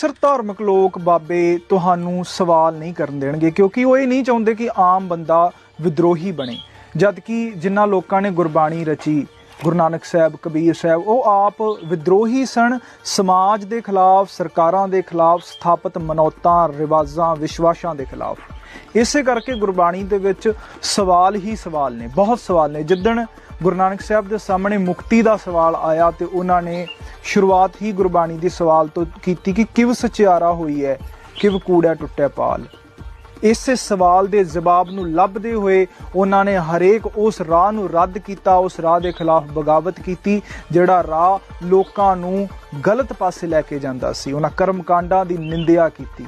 Sir ਧਾਰਮਿਕ ਲੋਕ ਬਾਬੇ ਤੁਹਾਨੂੰ ਸਵਾਲ ਨਹੀਂ ਕਰਨ ਦੇਣਗੇ, ਕਿਉਂਕਿ ਉਹ ਇਹ ਨਹੀਂ ਚਾਹੁੰਦੇ ਕਿ ਆਮ ਬੰਦਾ ਵਿਦਰੋਹੀ ਬਣੇ। ਜਦ ਕਿ ਜਿਨ੍ਹਾਂ ਲੋਕਾਂ ਨੇ ਗੁਰਬਾਣੀ ਰਚੀ, ਗੁਰੂ ਨਾਨਕ ਸਾਹਿਬ, ਕਬੀਰ ਸਾਹਿਬ, ਉਹ ਆਪ ਵਿਦਰੋਹੀ ਸਨ। ਸਮਾਜ ਦੇ ਖਿਲਾਫ, ਸਰਕਾਰਾਂ ਦੇ ਖਿਲਾਫ ਸਥਾਪਿਤ ਮਨੌਤਾਂ, ਰਿਵਾਜਾਂ, ਵਿਸ਼ਵਾਸਾਂ ਦੇ ਖਿਲਾਫ। ਇਸੇ ਕਰਕੇ ਗੁਰਬਾਣੀ ਦੇ ਵਿੱਚ ਸਵਾਲ ਹੀ ਸਵਾਲ ਨੇ, ਬਹੁਤ ਸਵਾਲ ਨੇ। ਜਿੱਦਣ ਗੁਰੂ ਨਾਨਕ ਸਾਹਿਬ ਦੇ ਸਾਹਮਣੇ ਮੁਕਤੀ ਦਾ ਸਵਾਲ ਆਇਆ ਤੇ ਉਹਨਾਂ ਨੇ ਸ਼ੁਰੂਆਤ ਹੀ ਗੁਰਬਾਣੀ ਦੇ ਸਵਾਲ ਤੋਂ ਕੀਤੀ ਕਿ ਕਿਵ ਸਚਿਆਰਾ ਹੋਈ ਹੈ ਕਿਵ ਕੂੜਾ ਟੁੱਟਿਆ ਪਾਲ। ਇਸ ਸਵਾਲ ਦੇ ਜਵਾਬ ਨੂੰ ਲੱਭਦੇ ਹੋਏ ਉਹਨਾਂ ਨੇ ਹਰੇਕ ਉਸ ਰਾਹ ਨੂੰ ਰੱਦ ਕੀਤਾ, ਉਸ ਰਾਹ ਦੇ ਖਿਲਾਫ ਬਗਾਵਤ ਕੀਤੀ, ਜਿਹੜਾ ਰਾਹ ਲੋਕਾਂ ਨੂੰ ਗਲਤ ਪਾਸੇ ਲੈ ਕੇ ਜਾਂਦਾ ਸੀ। ਉਹਨਾਂ ਕਰਮਕਾਂਡਾਂ ਦੀ ਨਿੰਦਿਆ ਕੀਤੀ।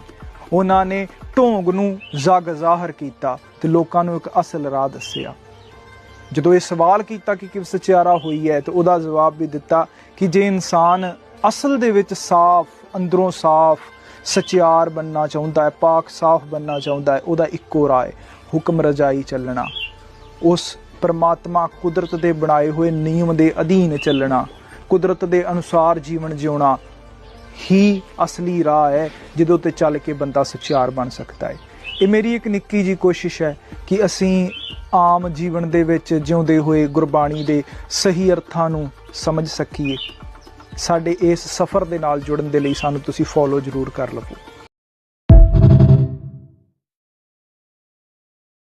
ਉਹਨਾਂ ਨੇ ਢੋਂਗ ਨੂੰ ਜਗ ਜ਼ਾਹਰ ਕੀਤਾ ਤੇ ਲੋਕਾਂ ਨੂੰ ਇੱਕ ਅਸਲ ਰਾਹ ਦੱਸਿਆ। ਜਦੋਂ ਇਹ ਸਵਾਲ ਕੀਤਾ ਕਿ ਕਿਵ ਸਚਿਆਰਾ ਹੋਈ ਹੈ, ਤੇ ਉਹਦਾ ਜਵਾਬ ਵੀ ਦਿੱਤਾ ਕਿ ਜੇ ਇਨਸਾਨ ਅਸਲ ਦੇ ਵਿੱਚ ਸਾਫ਼, ਅੰਦਰੋਂ ਸਾਫ਼, ਸਚਿਆਰ ਬੰਨਣਾ ਚਾਹੁੰਦਾ ਹੈ, ਪਾਕ ਸਾਫ਼ ਬੰਨਣਾ ਚਾਹੁੰਦਾ ਹੈ, ਉਹਦਾ ਇੱਕੋ ਰਾਹ ਹੈ, ਹੁਕਮ ਰਜਾਈ ਚੱਲਣਾ। ਉਸ ਪਰਮਾਤਮਾ ਕੁਦਰਤ ਦੇ ਬਣਾਏ ਹੋਏ ਨਿਯਮ ਦੇ ਅਧੀਨ ਚੱਲਣਾ, ਕੁਦਰਤ ਦੇ ਅਨੁਸਾਰ ਜੀਵਨ ਜਿਉਣਾ ਹੀ ਅਸਲੀ ਰਾਹ ਹੈ, ਜਿਹਦੇ ਉੱਤੇ ਚੱਲ ਕੇ ਬੰਦਾ ਸਚਿਆਰ ਬਣ ਸਕਦਾ ਹੈ। ਇਹ ਮੇਰੀ ਇੱਕ ਨਿੱਕੀ ਜੀ ਕੋਸ਼ਿਸ਼ ਹੈ ਕਿ ਅਸੀਂ ਆਮ ਜੀਵਨ ਦੇ ਵਿੱਚ ਜਿਉਂਦੇ ਹੋਏ ਗੁਰਬਾਣੀ ਦੇ ਸਹੀ ਅਰਥਾਂ ਨੂੰ ਸਮਝ ਸਕੀਏ। ਸਾਡੇ ਇਸ ਸਫ਼ਰ ਦੇ ਨਾਲ ਜੁੜਨ ਦੇ ਲਈ ਸਾਨੂੰ ਤੁਸੀਂ ਫੋਲੋ ਜ਼ਰੂਰ ਕਰ ਲਵੋ।